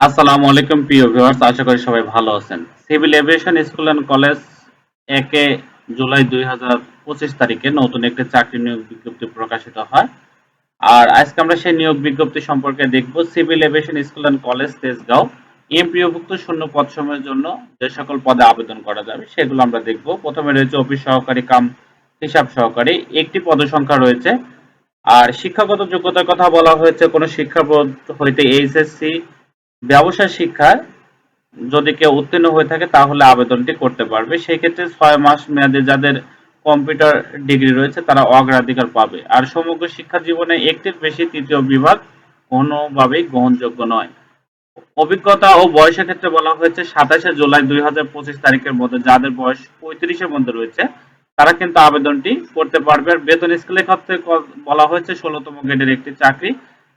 আসসালামু আলাইকুম, প্রিয় ভিউয়ার্স। আশা করি সবাই ভালো আছেন। Civil aviation school and college একে জুলাই দুই হাজার পঁচিশ তারিখে নতুন একটি চাকরি নিয়োগ বিজ্ঞপ্তি প্রকাশিত হয়। আর আজকে আমরা সেই নিয়োগ বিজ্ঞপ্তি সম্পর্কে দেখব civil aviation school and college Tejgaon. এমপিওভুক্ত শূন্য পদ সময়ের জন্য যে সকল পদে আবেদন করা যাবে সেগুলো আমরা দেখব। প্রথমে রয়েছে অফিস সহকারী কাম হিসাব সহকারী। একটি পদসংখ্যা রয়েছে। আর শিক্ষাগত যোগ্যতার কথা বলা হয়েছে। কোনো শিক্ষা বোর্ড হইতে এইচএসসি ব্যবসায় শিক্ষায় যদি কেউ উত্তীর্ণ হয়ে থাকে, তাহলে আবেদনটি করতে পারবে। সেই ছয় মাস মেয়াদে যাদের কম্পিউটার ডিগ্রি রয়েছে, তারা অগ্রাধিকার পাবে। আর সমগ্র শিক্ষা জীবনে একটির বেশি তৃতীয় বিভাগ কোনোভাবেই গ্রহণযোগ্য নয়। অভিজ্ঞতা ও বয়সের ক্ষেত্রে বলা হয়েছে, সাতাশে জুলাই দুই হাজার পঁচিশ তারিখের মধ্যে যাদের বয়স পঁয়ত্রিশের মধ্যে রয়েছে, তারা কিন্তু আবেদনটি করতে পারবে। আর বেতন স্কেলের ক্ষেত্রে বলা হয়েছে, ষোলোতম গ্রেডের একটি চাকরি।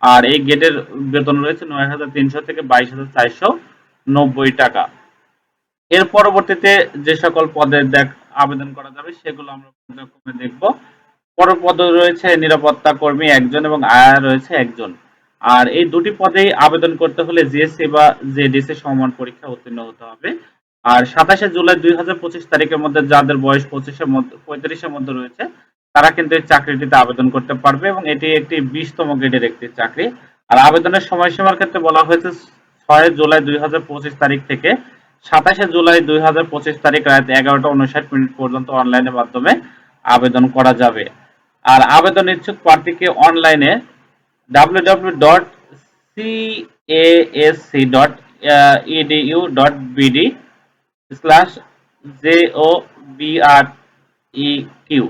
আর এই গ্রেডের বেতন রয়েছে নয় হাজার তিনশো থেকে বাইশ হাজার চারশো নব্বই টাকা। এর পরবর্তীতে যে সকল পদে দেখ, আবেদন করা যাবে, সেগুলো আমরা দেখব। পর পদে রয়েছে নিরাপত্তা কর্মী একজন এবং আয়া রয়েছে একজন। আর এই দুটি পদেই আবেদন করতে হলে জিএসসি বা জেডিসি সমান পরীক্ষা উত্তীর্ণ হতে হবে। আর সাতাশে জুলাই দুই হাজার পঁচিশ তারিখের মধ্যে যাদের বয়স পঁচিশের মধ্যে, পঁয়ত্রিশের মধ্যে রয়েছে তারা কিন্তু এই চাকরিটিতে আবেদন করতে পারবে এবং এটি একটি বিশতম গ্রেডের একটি চাকরি। আর আবেদনের সময়সীমার ক্ষেত্রে বলা হয়েছে ছয় জুলাই দুই হাজার পঁচিশ তারিখ থেকে সাতাশে জুলাই দুই হাজার পঁচিশ তারিখ রাত এগারোটা উনষাট মিনিট পর্যন্ত অনলাইনের মাধ্যমে আবেদন করা যাবে। আর আবেদন ইচ্ছুক প্রার্থীকে অনলাইনে www.casc.edu.bd slash J O B R E Q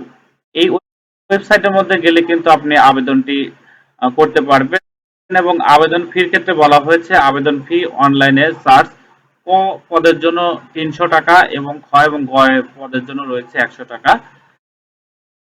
ওয়েবসাইটের মধ্যে গেলে কিন্তু আপনি আবেদনটি করতে পারবেন। এবং আবেদন ফির ক্ষেত্রে বলা হয়েছে, আবেদন ফি অনলাইনে চার্জ। ক পদের জন্য তিনশো টাকা এবং খ এবং গ পদের জন্য রয়েছে একশো টাকা।